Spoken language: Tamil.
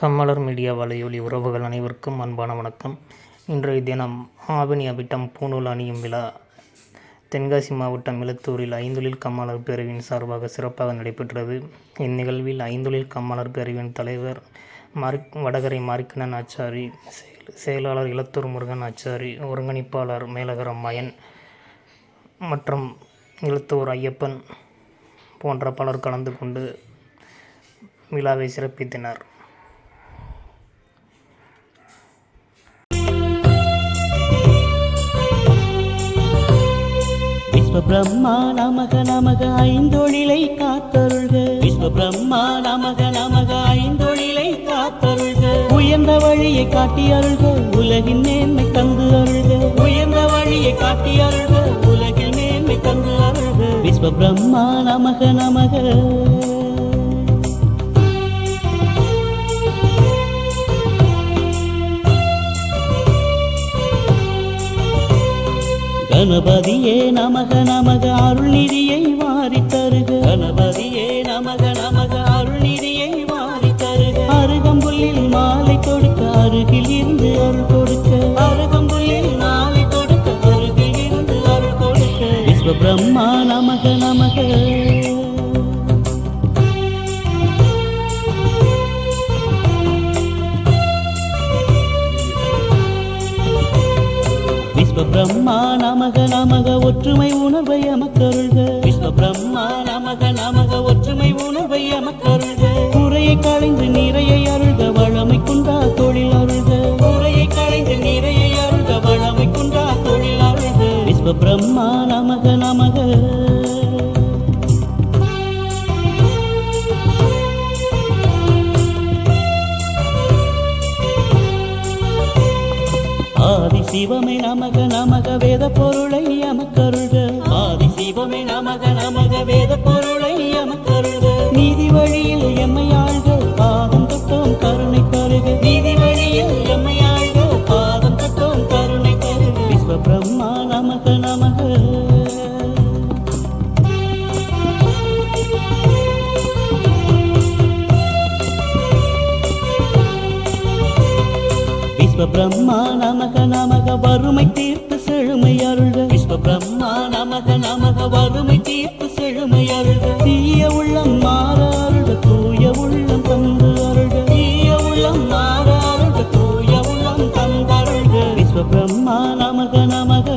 கம்மலர் மீடியா வலையொலி உறவுகள் அனைவருக்கும் அன்பான வணக்கம். இன்றைய தினம் ஆவணி அபிட்டம் பூநூல் அணியும் விழா. தென்காசி மாவட்டம் இலத்தூரில் ஐந்தொழில் கம்மலர் பிரிவின் சார்பாக சிறப்பாக நடைபெற்றது. இந்நிகழ்வில் ஐந்தொழில் கம்மலர் பேரவையின் தலைவர் மாரி வடகரை மாரிக்கணன் ஆச்சாரி செயல் செயலாளர் இலத்தூர் முருகன் ஆச்சாரி ஒருங்கிணைப்பாளர் மேலகரம் மயன் மற்றும் இலத்தூர் ஐயப்பன் போன்ற பலர் கலந்து கொண்டு விழாவை சிறப்பித்தனர். விஸ்வ பிரம்மா நமக நமக ஐந்தொழிலை காத்தருள்க. விஸ்வ பிரம்மா நமக நமக ஐந்தொழிலை காத்தருள்க. உயர்ந்த வழியை காட்டி அருள்க உலகின் மேன்மை தந்து அருள்க. உயர்ந்த வழியை காட்டி அருள்க உலகில் மேன்மை தந்து அருள்க. விஸ்வ பிரம்மா நமக நமக. கணபதியே நமக நமக அருள்நிதியை வாரி தருக கணபதியே நமக நமக அருள்நிதியை வாரி தருக அருகம்புல்லில் மாலை கொடுக்க அருகில் இருந்து அருள் கொடுக்க. அருகம்புல்லில் மாலை கொடுக்க அருகில் இருந்து அருள் கொடுக்க. விஸ்வ பிரம்மா நமக நமக. விஸ்வ பிரம்மா நமக நமக ஒற்றுமை உணர்வை அமக்கருள்க விஸ்வ பிரம்மா நமக நமக ஒற்றுமை உணர்வை அமக்கருள்க குறையை களைந்து நிறையை அருள்க வளமை குன்றா தொழில் அருள்க. குறையை களைந்து நிறையை அருள்க வளமை குன்றா தொழில் அருள்க. விஸ்வ பிரம்மா சிவமே நமக நமக வேத பொருளை அமக்கருள்க ஆதி சிவமே நமக நமக வேத பொருள் விஸ்வ பிரம்மா நமக நமக வறுமை தீர்த்து செழுமை அருள்க. விஸ்வ பிரம்மா நமக நமக வறுமை தீர்த்து செழுமை அருள்க. தீய உள்ளம் மாற அருள்க தூய உள்ளம் தந்து அருள்க. தீய உள்ளம் மாற தூய உள்ளம் தந்தருள்க விஸ்வ பிரம்மா நமக நமக.